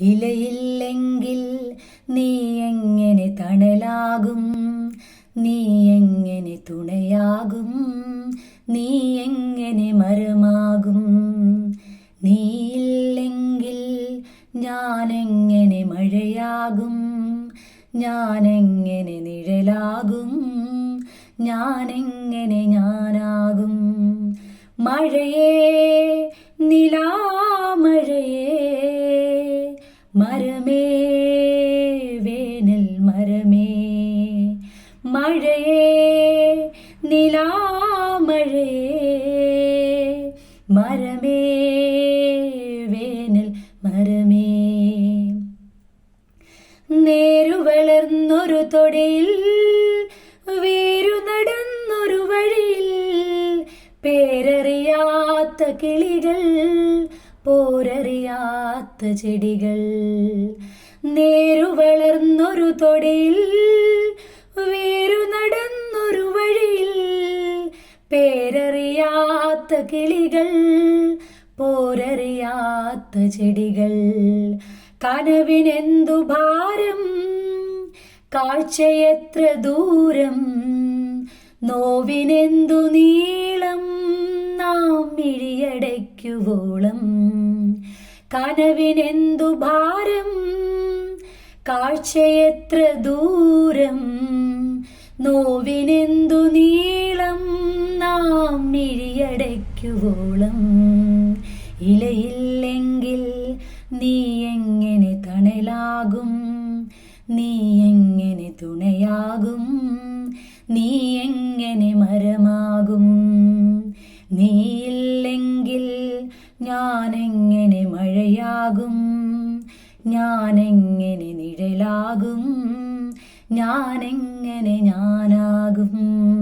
ഇലയില്ലെങ്കിൽ നീ എങ്ങനെ തണലാകും? നീ എങ്ങനെ തുണയാകും? നീ എങ്ങനെ മരമാകും? ഞാൻ എങ്ങനെ മഴയാകും? ഞാൻ എങ്ങനെ നിഴലാകും? ഞാൻ ഞാനെങ്ങനെ ഞാനാകും? മഴയേ മഴയേ മരമേ വേനൽ മരമേ. നേരു വളർന്നൊരു തൊടിയിൽ വേരു നടന്നൊരു വഴിയിൽ പേരറിയാത്ത കിളികൾ പോരറിയാത്ത ചെടികൾ. നേരു വളർന്നൊരു തൊടിയിൽ പേരറിയാത്ത കിളികൾ പോരറിയാത്ത ചെടികൾ. കനവിനെന്തു ഭാരം കാഴ്ചയെത്ര ദൂരം നോവിനെന്തു നീളം നാം മിഴിയടയ്ക്കുവോളം. കനവിനെന്തു ഭാരം കാഴ്ചയെത്ര ദൂരം നോവിനെന്തു നീളം മിഴിയടയ്ക്കുവോളം ഇലയില്ലെങ്കിൽ നീ എങ്ങനെ തണലാകും? നീ എങ്ങനെ തുണയാകും? നീ എങ്ങനെ മരമാകും? നീ ഇല്ലെങ്കിൽ ഞാൻ എങ്ങനെ മഴയാകും? ഞാൻ എങ്ങനെ നിഴലാകും? ഞാൻ ഞാനെങ്ങനെ ഞാനാകും?